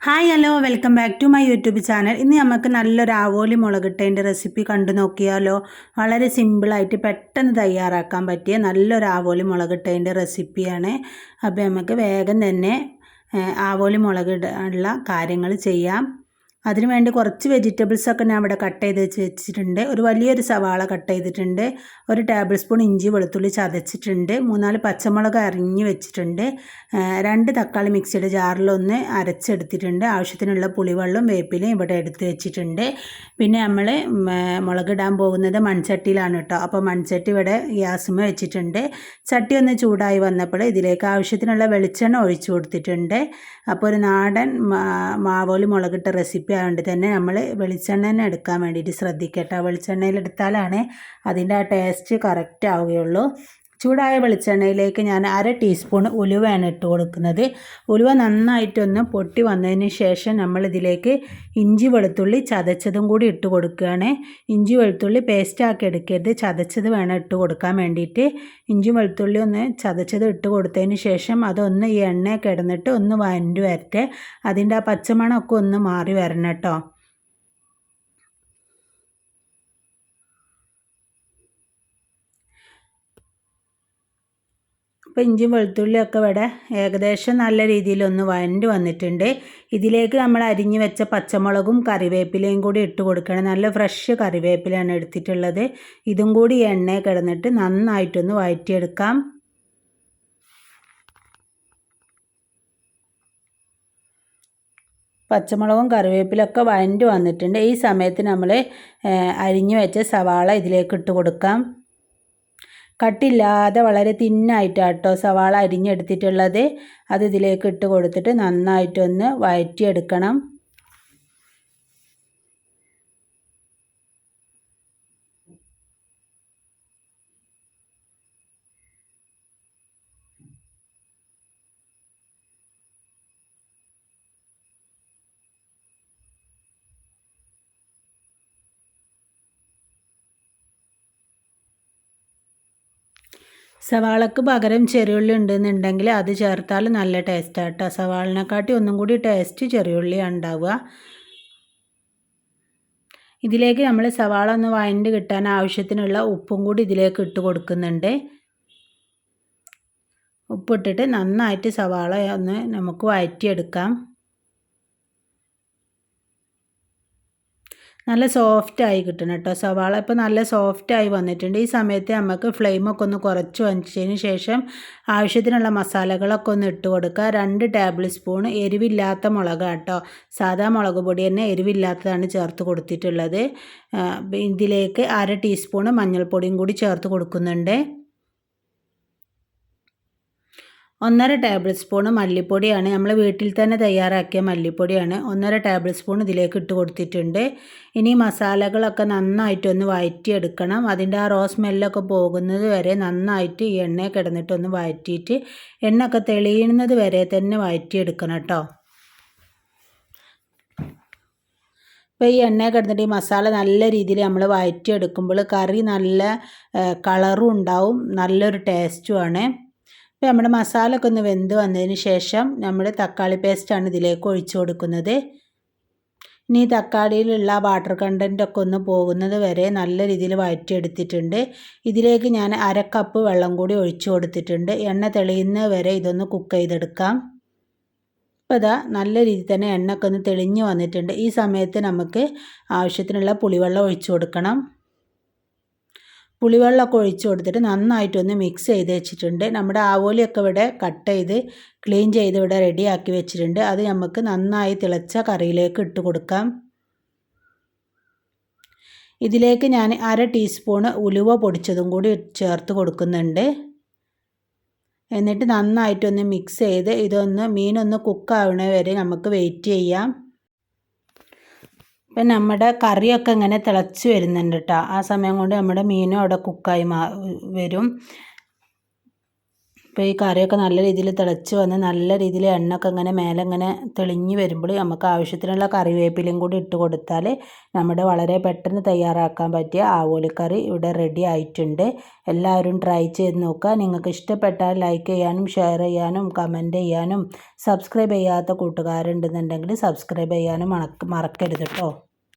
Hi hello welcome back to my YouTube channel ഇന്ന് നമുക്ക് നല്ലൊരു ആവോലി മുളകിട്ടതിന്റെ റെസിപ്പി കണ്ടു നോക്കിയാലോ? വളരെ സിമ്പിളായിട്ട് പെട്ടെന്ന് തയ്യാറാക്കാൻ പറ്റിയ നല്ലൊരു ആവോലി മുളകിട്ടതിന്റെ റെസിപ്പിയാണ് അപ്പോൾ നമുക്ക് വേഗം തന്നെ ആവോലി മുളകിടാനുള്ള കാര്യങ്ങൾ ചെയ്യാം. അതിന് വേണ്ടി കുറച്ച് വെജിറ്റബിൾസൊക്കെ ഞാൻ ഇവിടെ കട്ട് ചെയ്ത് വെച്ച് വെച്ചിട്ടുണ്ട്. ഒരു വലിയൊരു സവാള കട്ട് ചെയ്തിട്ടുണ്ട്. ഒരു ടേബിൾ സ്പൂൺ ഇഞ്ചി വെളുത്തുള്ളി ചതച്ചിട്ടുണ്ട്. മൂന്നാൽ പച്ചമുളക് അരിഞ്ഞ് വെച്ചിട്ടുണ്ട്. രണ്ട് തക്കാളി മിക്സിയുടെ ജാറിലൊന്ന് അരച്ചെടുത്തിട്ടുണ്ട്. ആവശ്യത്തിനുള്ള പുളിവെള്ളം വേപ്പിലും ഇവിടെ എടുത്ത് വെച്ചിട്ടുണ്ട്. പിന്നെ നമ്മൾ മുളകിടാൻ പോകുന്നത് മൺചട്ടിയിലാണ് കേട്ടോ. അപ്പോൾ മൺചട്ടി ഇവിടെ ഗ്യാസുമ വെച്ചിട്ടുണ്ട്. ചട്ടി ഒന്ന് ചൂടായി വന്നപ്പോൾ ഇതിലേക്ക് ആവശ്യത്തിനുള്ള വെളിച്ചെണ്ണ ഒഴിച്ചു കൊടുത്തിട്ടുണ്ട്. അപ്പോൾ ഒരു നാടൻ മാവോലി മുളകിട്ട റെസിപ്പി ആയതുകൊണ്ട് തന്നെ നമ്മൾ വെളിച്ചെണ്ണ തന്നെ എടുക്കാൻ വേണ്ടിയിട്ട് ശ്രദ്ധിക്കട്ടോ. വെളിച്ചെണ്ണയിൽ എടുത്താലാണ് അതിന്റെ ആ ടേസ്റ്റ് കറക്റ്റ് ആവുകയുള്ളൂ. ചൂടായ വെളിച്ചെണ്ണയിലേക്ക് ഞാൻ അര ടീസ്പൂൺ ഉലുവയാണ് ഇട്ട് കൊടുക്കുന്നത്. ഉലുവ നന്നായിട്ടൊന്ന് പൊട്ടി വന്നതിന് ശേഷം നമ്മൾ ഇതിലേക്ക് ഇഞ്ചി വെളുത്തുള്ളി ചതച്ചതും കൂടി ഇട്ട് കൊടുക്കുകയാണ്. ഇഞ്ചി വെളുത്തുള്ളി പേസ്റ്റാക്കി എടുക്കരുത്. ചതച്ചത് വേണം ഇട്ട് കൊടുക്കാൻ വേണ്ടിയിട്ട്. ഇഞ്ചി വെളുത്തുള്ളി ഒന്ന് ചതച്ചത് ഇട്ട് കൊടുത്തതിന് ശേഷം അതൊന്ന് ഈ എണ്ണ കിടന്നിട്ട് ഒന്ന് വഴണ്ടി വരട്ടെ. അതിന്റെ ആ പച്ചമണമൊക്കെ ഒന്ന് മാറി വരണം കേട്ടോ. അപ്പോൾ ഇഞ്ചി വെളുത്തുള്ളിയൊക്കെ ഇവിടെ ഏകദേശം നല്ല രീതിയിലൊന്ന് ഒന്ന് വന്നിട്ടുണ്ട്. ഇതിലേക്ക് നമ്മൾ അരിഞ്ഞു വെച്ച പച്ചമുളകും കറിവേപ്പിലയും കൂടി ഇട്ട് കൊടുക്കണം. നല്ല ഫ്രഷ് കറിവേപ്പിലയാണ് എടുത്തിട്ടുള്ളത്. ഇതും കൂടി എണ്ണ കിടന്നിട്ട് നന്നായിട്ടൊന്ന് വഴറ്റിയെടുക്കാം പച്ചമുളകും കറിവേപ്പിലൊക്കെ വഴണ്ട് വന്നിട്ടുണ്ട്. ഈ സമയത്ത് നമ്മൾ അരിഞ്ഞു വെച്ച സവാള ഇതിലേക്ക് ഇട്ട് കൊടുക്കാം. കട്ടില്ലാതെ വളരെ തിന്നായിട്ടാട്ടോ സവാള അരിഞ്ഞെടുത്തിട്ടുള്ളത്. അത് ഇതിലേക്ക് ഇട്ട് കൊടുത്തിട്ട് നന്നായിട്ടൊന്ന് വഴറ്റിയെടുക്കണം സവാളക്ക് പകരം ചെറിയുള്ളി ഉണ്ടെന്നുണ്ടെങ്കിൽ അത് ചേർത്താൽ നല്ല ടേസ്റ്റാണ് കേട്ടോ സവാളിനെക്കാട്ടി ഒന്നും കൂടി ടേസ്റ്റ് ചെറിയുള്ളിയാണ് ഉണ്ടാവുക. ഇതിലേക്ക് നമ്മൾ സവാള ഒന്ന് വഴണ്ട് കിട്ടാൻ ആവശ്യത്തിനുള്ള ഉപ്പും കൂടി ഇതിലേക്ക് ഇട്ട് കൊടുക്കുന്നുണ്ട്. ഉപ്പിട്ടിട്ട് നന്നായിട്ട് സവാള ഒന്ന് നമുക്ക് വഴറ്റിയെടുക്കാം നല്ല സോഫ്റ്റ് ആയി കിട്ടണം കേട്ടോ സവാള ഇപ്പോൾ നല്ല സോഫ്റ്റ് ആയി വന്നിട്ടുണ്ട്. ഈ സമയത്ത് നമുക്ക് ഫ്ലെയിമൊക്കെ ഒന്ന് കുറച്ച് വച്ചതിന് ശേഷം ആവശ്യത്തിനുള്ള മസാലകളൊക്കെ ഒന്ന് ഇട്ട് കൊടുക്കുക. രണ്ട് ടേബിൾ സ്പൂൺ എരിവില്ലാത്ത മുളക് കേട്ടോ സാധാ മുളക് പൊടി തന്നെ എരിവില്ലാത്തതാണ് ചേർത്ത് കൊടുത്തിട്ടുള്ളത്. ഇതിലേക്ക് അര ടീസ്പൂൺ മഞ്ഞൾപ്പൊടിയും കൂടി ചേർത്ത് കൊടുക്കുന്നുണ്ട്. ഒന്നര ടേബിൾ സ്പൂൺ മല്ലിപ്പൊടിയാണ്. നമ്മൾ വീട്ടിൽ തന്നെ തയ്യാറാക്കിയ മല്ലിപ്പൊടിയാണ് ഒന്നര ടേബിൾ സ്പൂൺ ഇതിലേക്ക് ഇട്ട് കൊടുത്തിട്ടുണ്ട്. ഇനി മസാലകളൊക്കെ നന്നായിട്ടൊന്ന് വഴറ്റിയെടുക്കണം അതിന്റെ ആ റോ സ്മെല്ലൊക്കെ പോകുന്നത് വരെ നന്നായിട്ട് ഈ എണ്ണ കിടന്നിട്ടൊന്ന് വഴറ്റിയിട്ട് എണ്ണയൊക്കെ തെളിയുന്നത് വരെ തന്നെ വഴറ്റിയെടുക്കണം കേട്ടോ. ഇപ്പോൾ ഈ എണ്ണ കിടന്നിട്ട് ഈ മസാല നല്ല രീതിയിൽ നമ്മൾ വഴറ്റിയെടുക്കുമ്പോൾ കറി നല്ല കളറും ഉണ്ടാവും. നല്ലൊരു ടേസ്റ്റുമാണ് ഇപ്പോൾ നമ്മുടെ മസാല ഒക്കെ ഒന്ന് വെന്ത് വന്നതിന് ശേഷം നമ്മൾ തക്കാളി പേസ്റ്റാണ് ഇതിലേക്ക് ഒഴിച്ചു കൊടുക്കുന്നത്. ഇനി തക്കാളിയിലുള്ള വാട്ടർ കണ്ടന്റ് ഒക്കെ ഒന്ന് പോകുന്നത് വരെ നല്ല രീതിയിൽ വഴറ്റിയെടുത്തിട്ടുണ്ട്. ഇതിലേക്ക് ഞാൻ അര കപ്പ് വെള്ളം കൂടി ഒഴിച്ചു കൊടുത്തിട്ടുണ്ട്. എണ്ണ തെളിയുന്നത് വരെ ഇതൊന്ന് കുക്ക് ചെയ്തെടുക്കാം. ഇപ്പോൾ ഇതാ നല്ല രീതിയിൽ തന്നെ എണ്ണ ഒക്കെ ഒന്ന് തെളിഞ്ഞ് വന്നിട്ടുണ്ട്. ഈ സമയത്ത് നമുക്ക് ആവശ്യത്തിനുള്ള പുളിവെള്ളം ഒഴിച്ചു കൊടുക്കണം. പുളിവെള്ളമൊക്കെ ഒഴിച്ചു കൊടുത്തിട്ട് നന്നായിട്ടൊന്ന് മിക്സ് ചെയ്ത് വെച്ചിട്ടുണ്ട്. നമ്മുടെ ആവോലിയൊക്കെ ഇവിടെ കട്ട് ചെയ്ത് ക്ലീൻ ചെയ്ത് ഇവിടെ റെഡിയാക്കി വെച്ചിട്ടുണ്ട്. അത് നമുക്ക് നന്നായി തിളച്ച കറിയിലേക്ക് ഇട്ട് കൊടുക്കാം. ഇതിലേക്ക് ഞാൻ അര ടീസ്പൂണ് ഉലുവ പൊടിച്ചതും കൂടി ചേർത്ത് കൊടുക്കുന്നുണ്ട്. എന്നിട്ട് നന്നായിട്ടൊന്ന് മിക്സ് ചെയ്ത് ഇതൊന്ന് മീനൊന്ന് കുക്കാവണ വരെ നമുക്ക് വെയിറ്റ് ചെയ്യാം. ഇപ്പം നമ്മുടെ കറിയൊക്കെ ഇങ്ങനെ തിളച്ച് വരുന്നുണ്ട് കേട്ടോ ആ സമയം കൊണ്ട് നമ്മുടെ മീനും അവിടെ കുക്കായി മാ വരും. ഇപ്പോൾ ഈ കറിയൊക്കെ നല്ല രീതിയിൽ തിളച്ച് വന്ന് നല്ല രീതിയിൽ എണ്ണയൊക്കെ ഇങ്ങനെ മേലെ ഇങ്ങനെ തെളിഞ്ഞ് വരുമ്പോൾ നമുക്ക് ആവശ്യത്തിനുള്ള കറിവേപ്പിലയും കൂടി ഇട്ട് കൊടുത്താൽ നമ്മുടെ വളരെ പെട്ടെന്ന് തയ്യാറാക്കാൻ പറ്റിയ ആവോലിക്കറി ഇവിടെ റെഡി ആയിട്ടുണ്ട്. എല്ലാവരും ട്രൈ ചെയ്ത് നോക്കുക. നിങ്ങൾക്ക് ഇഷ്ടപ്പെട്ടാൽ ലൈക്ക് ചെയ്യാനും ഷെയർ ചെയ്യാനും കമന്റ് ചെയ്യാനും സബ്സ്ക്രൈബ് ചെയ്യാത്ത കൂട്ടുകാരുണ്ടെന്നുണ്ടെങ്കിൽ സബ്സ്ക്രൈബ് ചെയ്യാനും മറക്കരുത് കേട്ടോ